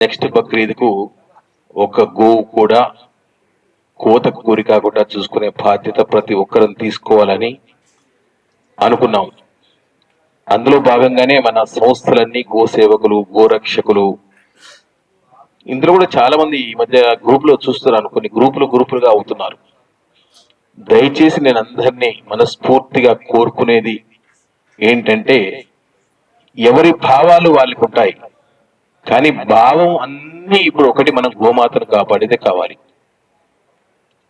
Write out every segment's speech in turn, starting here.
Next బక్రీద్కు ఒక గోవు కూడా కోతకు గురి కాకుండా చూసుకునే బాధ్యత ప్రతి ఒక్కరం తీసుకోవాలని అనుకున్నాం. అందులో భాగంగానే మన సంస్థలన్నీ గో సేవకులు గోరక్షకులు. ఇందులో కూడా చాలా మంది ఈ మధ్య గ్రూపులో చూస్తున్నాను కొన్ని గ్రూపులు గ్రూపులుగా అవుతున్నారు. దయచేసి నేను అందరినీ మనస్ఫూర్తిగా కోరుకునేది ఏంటంటే ఎవరి భావాలు వాళ్ళకు ఉంటాయి కానీ భావం అన్ని ఇప్పుడు ఒకటి మనం గోమాతను కాపాడితే కావాలి.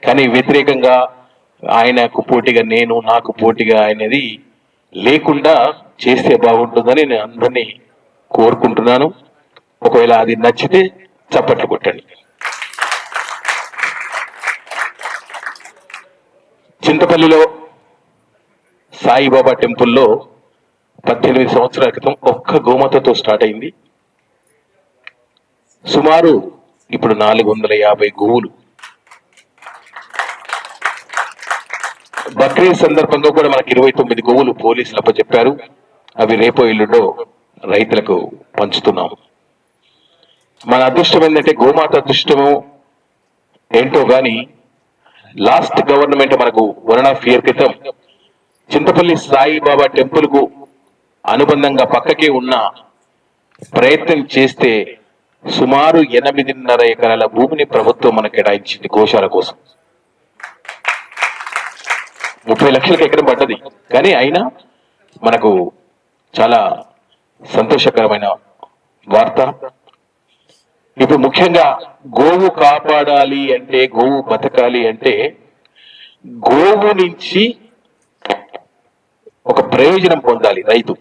కానీ వ్యతిరేకంగా ఆయనకు పోటీగా నేను నాకు పోటీగా అనేది లేకుండా చేస్తే బాగుంటుందని నేను అందరినీ కోరుకుంటున్నాను. ఒకవేళ అది నచ్చితే చప్పట్లు కొట్టండి. చింతపల్లిలో సాయిబాబా టెంపుల్లో పద్దెనిమిది సంవత్సరాల క్రితం ఒక్క గోమాతతో స్టార్ట్ అయింది. సుమారు ఇప్పుడు నాలుగు వందల యాభై గోవులు. బక్రీద్ సందర్భంగా కూడా మనకి ఇరవై తొమ్మిది గోవులు పోలీసులకు చెప్పారు. అవి రేపో ఎల్లుండో రైతులకు పంచుతున్నాం. మన అదృష్టం ఏంటంటే గోమాత అదృష్టము ఏంటో గాని లాస్ట్ గవర్నమెంట్ మనకు వన్ అండ్ హాఫ్ ఇయర్ క్రితం చింతపల్లి సాయిబాబా టెంపుల్కు అనుబంధంగా పక్కకే ఉన్న ప్రయత్నం చేస్తే సుమారు ఎనిమిదిన్నర ఎకరాల భూమిని ప్రభుత్వం మనకు కేటాయించింది గోశాల కోసం. ముప్పై లక్షలకు ఎకరం పడ్డది. కానీ అయినా మనకు చాలా సంతోషకరమైన వార్త. ఇప్పుడు ముఖ్యంగా గోవు కాపాడాలి అంటే గోవు బతకాలి అంటే గోవు నుంచి ఒక ప్రయోజనం పొందాలి రైతు.